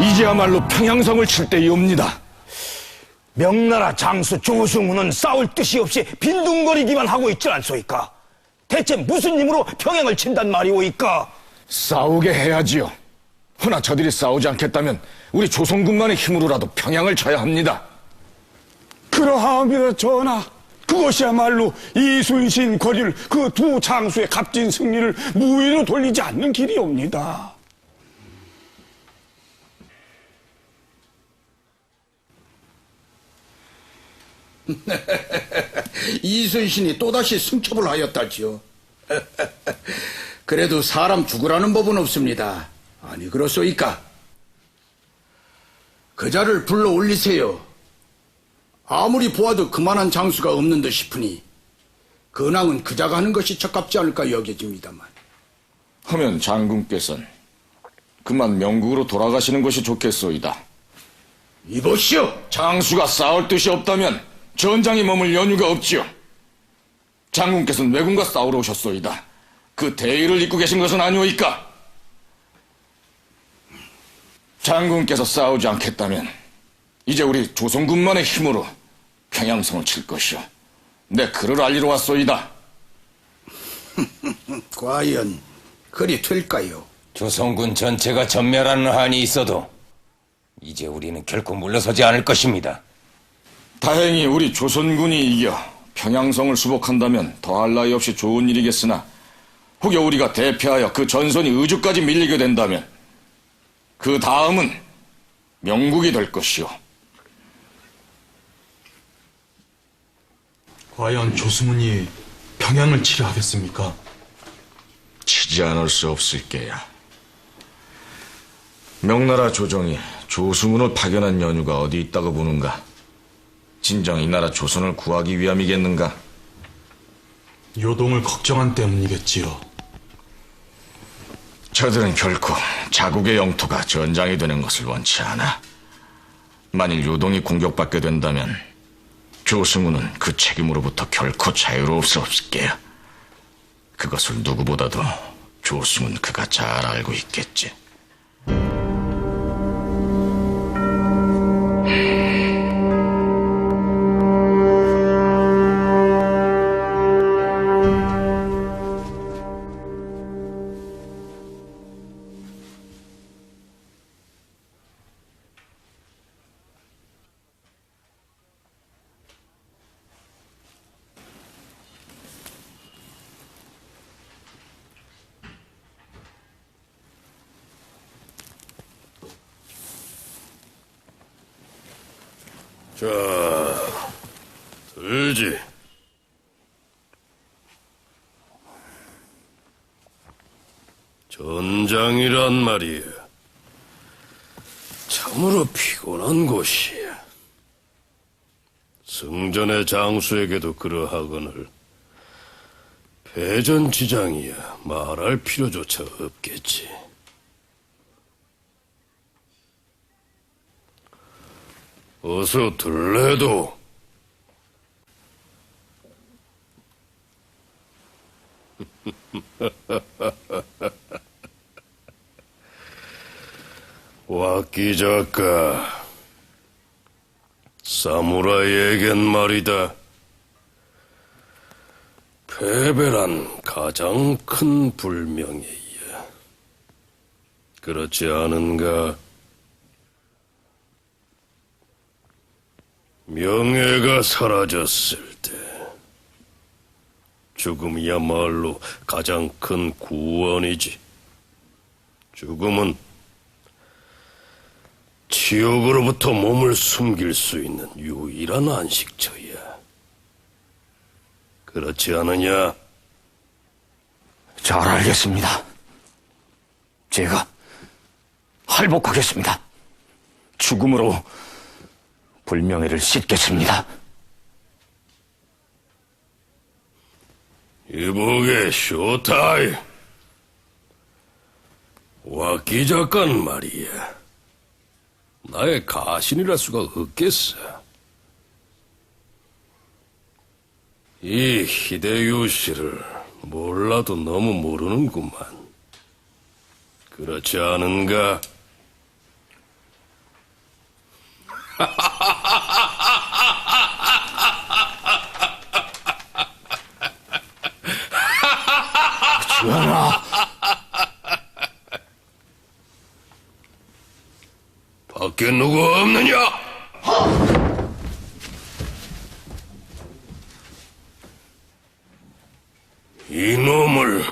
이제야말로 평양성을 칠 때이옵니다. 명나라 장수 조승우는 싸울 뜻이 없이 빈둥거리기만 하고 있지 않소이까? 대체 무슨 힘으로 평양을 친단 말이오이까? 싸우게 해야지요. 허나 저들이 싸우지 않겠다면 우리 조선군만의 힘으로라도 평양을 쳐야 합니다. 그러하옵니다, 전하. 그것이야말로 이순신 거릴 그 두 장수의 값진 승리를 무위로 돌리지 않는 길이옵니다. 이순신이 또다시 승첩을 하였다지요. 그래도 사람 죽으라는 법은 없습니다. 아니 그렇소이까? 그자를 불러 올리세요. 아무리 보아도 그만한 장수가 없는 듯 싶으니 근황은 그자가 하는 것이 적합지 않을까 여겨집니다만. 하면 장군께서는 그만 명국으로 돌아가시는 것이 좋겠소이다. 이보시오. 장수가 싸울 뜻이 없다면 전장에 머물 연유가 없지요. 장군께서는 왜군과 싸우러 오셨소이다. 그 대의를 잊고 계신 것은 아니오이까? 장군께서 싸우지 않겠다면 이제 우리 조선군만의 힘으로 평양성을 칠 것이오. 내 그를 알리러 왔소이다. 과연 그리 될까요? 조선군 전체가 전멸하는 한이 있어도 이제 우리는 결코 물러서지 않을 것입니다. 다행히 우리 조선군이 이겨 평양성을 수복한다면 더할 나위 없이 좋은 일이겠으나 혹여 우리가 대패하여 그 전선이 의주까지 밀리게 된다면 그 다음은 명국이 될 것이오. 과연 조승훈이 평양을 치려 하겠습니까? 치지 않을 수 없을 게야. 명나라 조정이 조승훈을 파견한 연유가 어디 있다고 보는가? 진정 이 나라 조선을 구하기 위함이겠는가? 요동을 걱정한 때문이겠지요. 저들은 결코 자국의 영토가 전장이 되는 것을 원치 않아. 만일 요동이 공격받게 된다면 조승우는 그 책임으로부터 결코 자유로울 수 없을 게야. 그것을 누구보다도 조승우는 그가 잘 알고 있겠지. 들지. 전장이란 말이야. 참으로 피곤한 곳이야. 승전의 장수에게도 그러하거늘 패전지장이야 말할 필요조차 없겠지. 어서 들래도 와끼 작가, 사무라이에겐 말이다. 패배란 가장 큰 불명예야. 그렇지 않은가? 명예가 사라졌을 때, 죽음이야말로 가장 큰 구원이지. 죽음은 지옥으로부터 몸을 숨길 수 있는 유일한 안식처야. 그렇지 않느냐? 잘 알겠습니다. 제가 할복하겠습니다. 죽음으로 불명예를 씻겠습니다. 이보게 쇼타이. 와끼 작가는 말이야. 나의 가신이랄 수가 없겠어. 이 히데요시를 몰라도 너무 모르는구만. 그렇지 않은가? 주하라. 밖에 누구 없느냐? 이놈을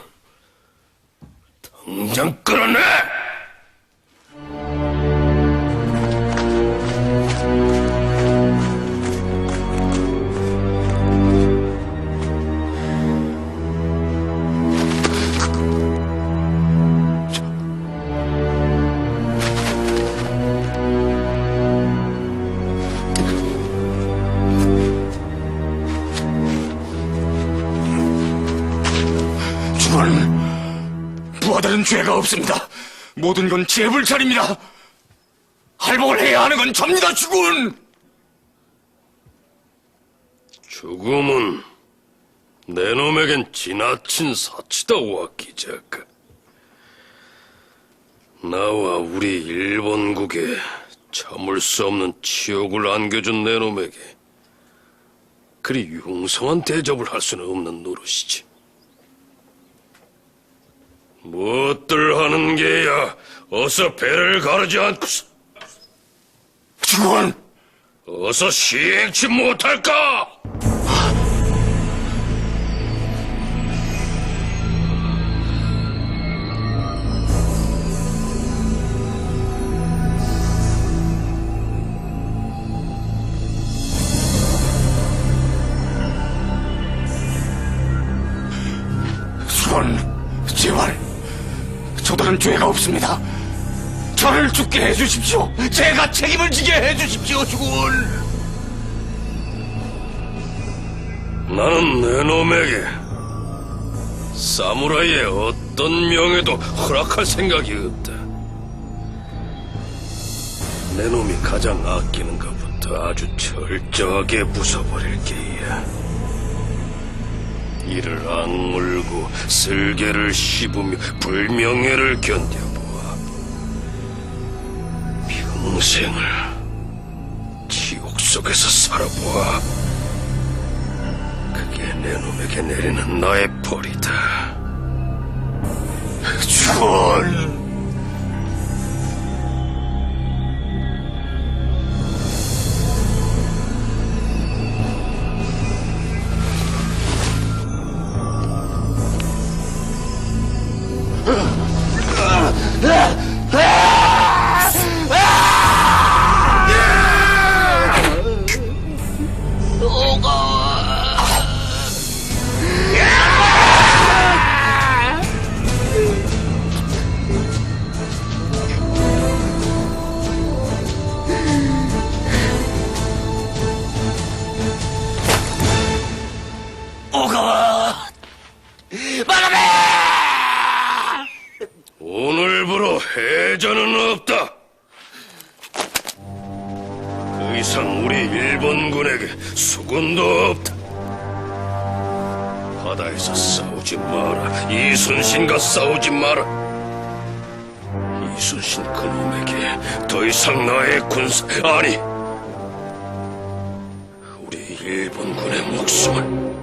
주관, 부하들은 죄가 없습니다. 모든 건 제 불찰입니다. 할복을 해야 하는 건 접니다, 주군! 죽음은 내 놈에겐 지나친 사치다 와기자가. 나와 우리 일본국에 참을 수 없는 치욕을 안겨준 내 놈에게 그리 융성한 대접을 할 수는 없는 노릇이지. 무엇들 하는 게야 어서 배를 가르지 않고서 주군! 어서 시행치 못할까? 저들은 죄가 없습니다. 저를 죽게 해주십시오. 제가 책임을 지게 해주십시오, 주군! 나는 내 놈에게 사무라이의 어떤 명예도 허락할 생각이 없다. 내 놈이 가장 아끼는 것부터 아주 철저하게 부숴버릴 게야. 이를 악물고 쓸개를 씹으며 불명예를 견뎌보아. 평생을 지옥 속에서 살아보아. 그게 내 놈에게 내리는 나의 벌이다. 주군! 오늘부로 해전은 없다. 더 이상 우리 일본군에게 수군도 없다. 바다에서 싸우지 마라. 이순신과 싸우지 마라. 이순신 그놈에게 더 이상 나의 군사 아니 우리 일본군의 목숨을